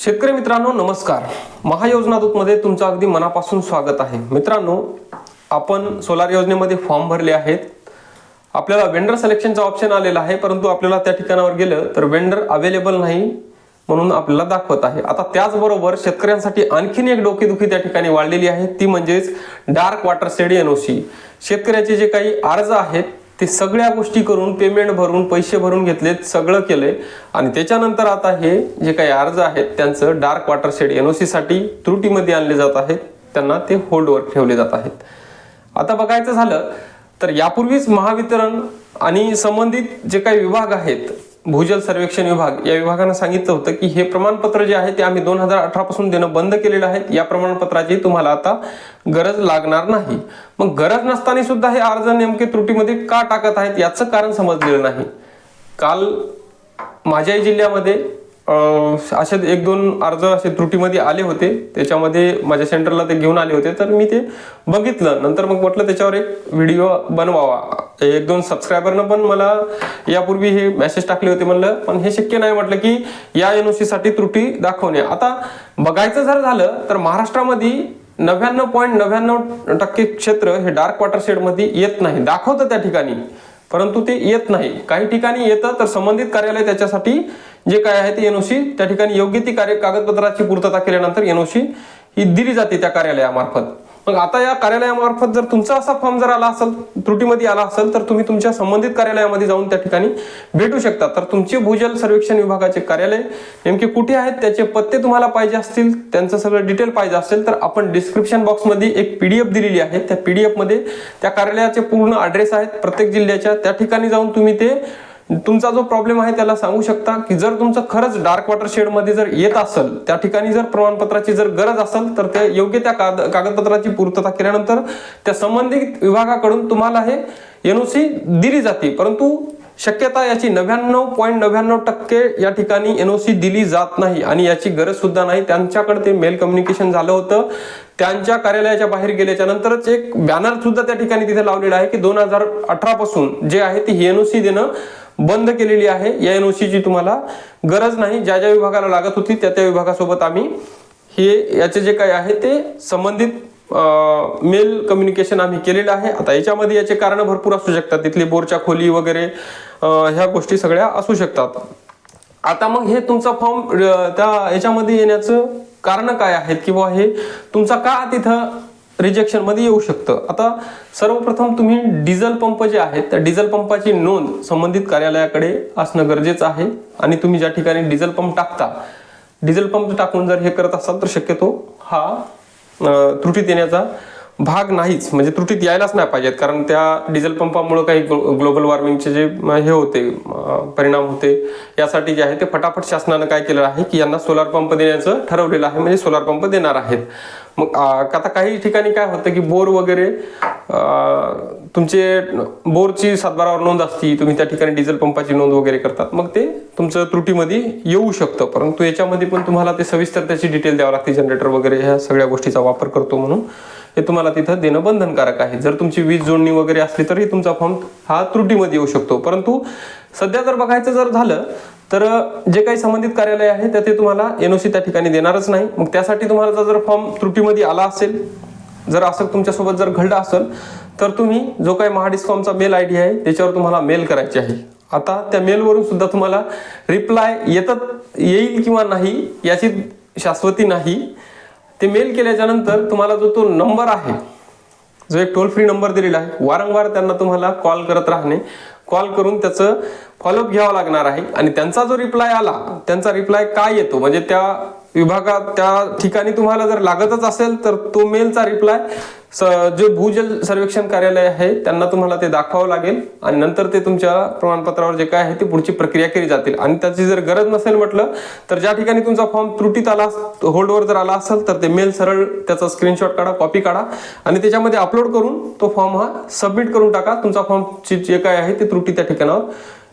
शेतकरी मित्रांनो नमस्कार. महायोजना दूतमध्ये तुमचं अगदी मनापासून स्वागत आहे. मित्रांनो आपण सोलार योजनेमध्ये फॉर्म भरले आहेत. आपल्याला वेंडर सिलेक्शनचा ऑप्शन आलेला आहे परंतु आपल्याला त्या ठिकाणावर गेलं तर वेंडर अवेलेबल नाही म्हणून आपल्याला दाखवत आहे. आता त्याचबरोबर शेतकऱ्यांसाठी आणखीन एक डोकेदुखी त्या ठिकाणी वाढलेली आहे. ती म्हणजेच डार्क वॉटर सेडी एनओसी शेतकऱ्याचे जे काही अर्ज आहेत ते सगळ्या गोष्टी करून पेमेंट भरून पैसे भरून घेतलेत सगळं केलंय. आणि त्याच्यानंतर आता हे जे काही अर्ज आहेत त्यांचं dark water shed N O सीसाठी त्रुटीमध्ये आणले जात आहेत. त्यांना ते होल्डवर ठेवले जात आहेत. आता बघायचं झालं तर यापूर्वीच महावितरण आणि संबंधित जे काही विभाग आहेत भूजल सर्वेक्षण विभाग या विभागानं सांगितलं होतं की हे प्रमाणपत्र जे आहे ते आम्ही दोन हजार अठरापासून देणं बंद केलेलं आहे. या प्रमाणपत्राची तुम्हाला आता गरज लागणार नाही. मग गरज नसताना सुद्धा हे अर्ज नेमके त्रुटीमध्ये का टाकत आहेत याचं कारण समजलेलं नाही. काल माझ्याही जिल्ह्यामध्ये असे एक दोन अर्ज असे त्रुटीमध्ये आले होते. त्याच्यामध्ये माझ्या सेंटरला ते घेऊन आले होते. तर मी ते बघितलं. नंतर मग म्हटलं त्याच्यावर एक व्हिडिओ बनवावा. एक दोन सबस्क्रायबरनं पण मला यापूर्वी हे मेसेज टाकले होते म्हणलं पण हे शक्य नाही म्हटलं की या एनओसीसाठी त्रुटी दाखवणे. आता बघायचं जर झालं तर महाराष्ट्रामध्ये नव्याण्णव पॉईंट नव्याण्णव टक्के क्षेत्र हे डार्क वॉटर शेडमध्ये येत नाही. दाखवतं त्या ठिकाणी परंतु ते येत नाही. काही ठिकाणी येतं तर संबंधित कार्यालय त्याच्यासाठी जे काय आहे ते एनओसी त्या ठिकाणी योग्य ती कार्य कागदपत्राची पूर्तता केल्यानंतर एनओसी ही दिली जाते त्या कार्यालयामार्फत. मग आता या कार्यालयामार्फत जर तुमचा असा फॉर्म जर आला असेल त्रुटीमध्ये आला असेल तर तुम्ही तुमच्या संबंधित कार्यालयामध्ये जाऊन त्या ठिकाणी भेटू शकता. तर तुमचे भूजल सर्वेक्षण विभागाचे कार्यालय नेमके कुठे आहेत त्याचे पत्ते तुम्हाला पाहिजे असतील त्यांचं सगळं डिटेल पाहिजे असेल तर आपण डिस्क्रिप्शन बॉक्समध्ये एक पीडीएफ दिलेली आहे. त्या पी डी एफमध्ये त्या कार्यालयाचे पूर्ण ॲड्रेस आहेत प्रत्येक जिल्ह्याच्या. त्या ठिकाणी जाऊन तुम्ही ते तुमचा जो प्रॉब्लेम आहे त्याला सांगू शकता की जर तुमचं खरंच डार्क वॉटर शेडमध्ये जर येत असेल त्या ठिकाणी जर प्रमाणपत्राची जर गरज असेल तर ते योग्य त्या कागद कागदपत्राची पूर्तता केल्यानंतर त्या संबंधित विभागाकडून तुम्हाला हे एनओसी दिली जाते. परंतु शक्यता याची नव्याण्णव पॉईंट नव्याण्णव टक्के या ठिकाणी एनओसी दिली जात नाही आणि याची गरज सुद्धा नाही. त्यांच्याकडे ते मेल कम्युनिकेशन झालं होतं. त्यांच्या कार्यालयाच्या बाहेर गेल्याच्या नंतरच एक बॅनर सुद्धा त्या ठिकाणी तिथे लावलेला आहे की दोन हजार अठरा पासून जे आहे ती एनओसी देणं बंद केलेली आहे. या एनओसीची तुम्हाला गरज नाही. ज्या ज्या विभागाला लागत होती त्या त्या विभागासोबत आम्ही हे याचे जे काही आहे ते संबंधित मेल कम्युनिकेशन आम्ही केलेलं आहे. आता याच्यामध्ये याचे कारण भरपूर असू शकतात. तिथली बोरच्या खोली वगैरे ह्या गोष्टी सगळ्या असू शकतात. आता मग हे तुमचा फॉर्म त्या याच्यामध्ये येण्याचं कारण काय आहेत? किंवा हे तुमचा का तिथं रिजेक्शनमध्ये येऊ शकतं. आता सर्वप्रथम तुम्ही डिझेल पंप जे आहेत त्या डिझेल पंपाची नोंद संबंधित कार्यालयाकडे असणं गरजेचं आहे आणि तुम्ही ज्या ठिकाणी डिझेल पंप टाकता डिझेल पंप टाकून जर हे करत असाल तर शक्यतो हा त्रुटी देण्याचा भाग नाहीच. म्हणजे त्रुटीत यायलाच नाही पाहिजेत. कारण त्या डिझेल पंपामुळे काही ग्लोबल वॉर्मिंगचे जे हे होते परिणाम होते यासाठी जे आहे ते फटाफट शासनानं काय केलं आहे की यांना सोलार पंप देण्याचं ठरवलेलं आहे. म्हणजे सोलार पंप देणार आहेत. मग आता काही ठिकाणी काय होतं की बोर वगैरे तुमचे बोरची सातबारावर नोंद असती तुम्ही त्या ठिकाणी डिझेल पंपाची नोंद वगैरे करतात. मग ते तुमचं त्रुटीमध्ये येऊ शकतं. परंतु याच्यामध्ये पण तुम्हाला ते सविस्तर त्याची डिटेल द्यावं लागते. जनरेटर वगैरे ह्या सगळ्या गोष्टीचा वापर करतो म्हणून. हे तुम्हाला तिथं देणं बंधनकारक आहे. जर तुमची वीज जोडणी वगैरे असली तरी तुमचा फॉर्म हा त्रुटीमध्ये येऊ शकतो. परंतु सध्या जर बघायचं जर झालं तर जे काही संबंधित कार्यालय आहे त्या ते तुम्हाला एनओसी त्या ठिकाणी देणारच नाही. मग त्यासाठी तुम्हाला जर फॉर्म त्रुटीमध्ये आला असेल जर असं तुमच्यासोबत जर घडलं असेल तर तुम्ही जो काही महाडिस्कॉमचा मेल आय डी आहे त्याच्यावर तुम्हाला मेल करायची आहे. आता त्या मेलवरून सुद्धा तुम्हाला रिप्लाय येतात येईल किंवा नाही याची शाश्वती नाही. ते मेल केल्याच्यानंतर तुम्हाला जो तो नंबर आहे जो एक टोल फ्री नंबर दिलेला आहे वारंवार त्यांना तुम्हाला कॉल करत राहणे कॉल करून त्याचं फॉलोअप घ्यावं लागणार आहे. आणि त्यांचा जो रिप्लाय आला त्यांचा रिप्लाय काय येतो? म्हणजे त्या विभागात त्या ठिकाणी तुम्हाला जर लागतच असेल तर तो मेलचा रिप्लाय जे भूजल सर्वेक्षण कार्यालय आहे त्यांना तुम्हाला ते दाखवावं लागेल. आणि नंतर ते तुमच्या प्रमाणपत्रावर जे काय आहे ते पुढची प्रक्रिया केली जातील. आणि त्याची जर गरज नसेल म्हटलं तर ज्या ठिकाणी तुमचा फॉर्म त्रुटीत आला होल्डवर जर आला असेल तर ते मेल सरळ त्याचा स्क्रीनशॉट काढा कॉपी काढा. आणि त्याच्यामध्ये अपलोड करून तो फॉर्म हा सबमिट करून टाका. तुमचा फॉर्मची जे काय आहे ते त्रुटी त्या ठिकाणावर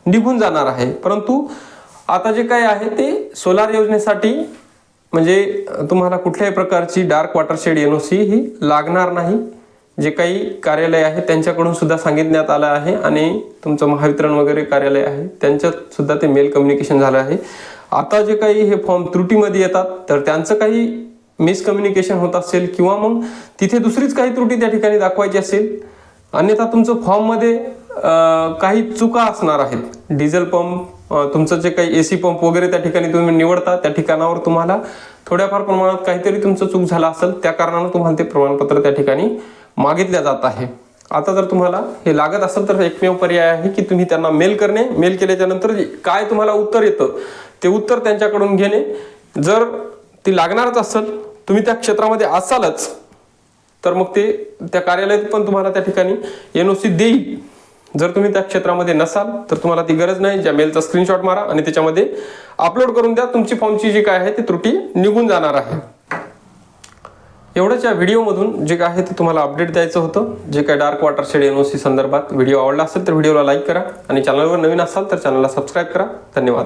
निघून जाणार आहे. परंतु आता जे काय आहे ते सोलार योजनेसाठी म्हणजे तुम्हाला कुठल्याही प्रकारची डार्क वॉटर शेड सी ही लागणार नाही. जे काही कार्यालय आहे त्यांच्याकडून सुद्धा सांगितण्यात आलं आहे आणि तुमचं महावितरण वगैरे कार्यालय आहे त्यांच्यात सुद्धा ते मेल कम्युनिकेशन झालं आहे. आता जे काही हे फॉर्म त्रुटीमध्ये येतात तर त्यांचं काही मिसकम्युनिकेशन होत असेल किंवा मग तिथे दुसरीच काही त्रुटी त्या ठिकाणी दाखवायची असेल अन्यथा तुमचं फॉर्ममध्ये काही चुका असणार आहेत. डिझेल पंप तुमचं जे काही एसी पंप वगैरे त्या ठिकाणी तुम्ही निवडता त्या ठिकाणावर तुम्हाला थोड्याफार प्रमाणात काहीतरी तुमचं चूक झाला असेल त्या कारणानं तुम्हाला ते प्रमाणपत्र त्या ठिकाणी मागितल्या जात आहे. आता जर तुम्हाला हे लागत असेल तर एकमेव पर्याय आहे की तुम्ही त्यांना मेल करणे. मेल केल्याच्यानंतर काय तुम्हाला उत्तर येतं ते उत्तर त्यांच्याकडून घेणे. जर ती लागणारच असेल तुम्ही त्या क्षेत्रामध्ये असालच तर मग ते त्या कार्यालयात पण तुम्हाला त्या ठिकाणी एन ओ सी देईल. जर तुम्ही त्या क्षेत्रामध्ये नसाल तर तुम्हाला ती गरज नाही. ज्या मेलचा स्क्रीनशॉट मारा आणि त्याच्यामध्ये अपलोड करून द्या. तुमची फॉर्मची जी काय आहे ती त्रुटी निघून जाणार आहे. एवढंच या व्हिडिओमधून जे काय आहे ते तुम्हाला अपडेट द्यायचं होतं. जे काय dark water shed N O C संदर्भात व्हिडिओ आवडला असेल तर व्हिडिओला लाईक करा. आणि चॅनलवर नवीन असाल तर चॅनलला सबस्क्राईब करा. धन्यवाद.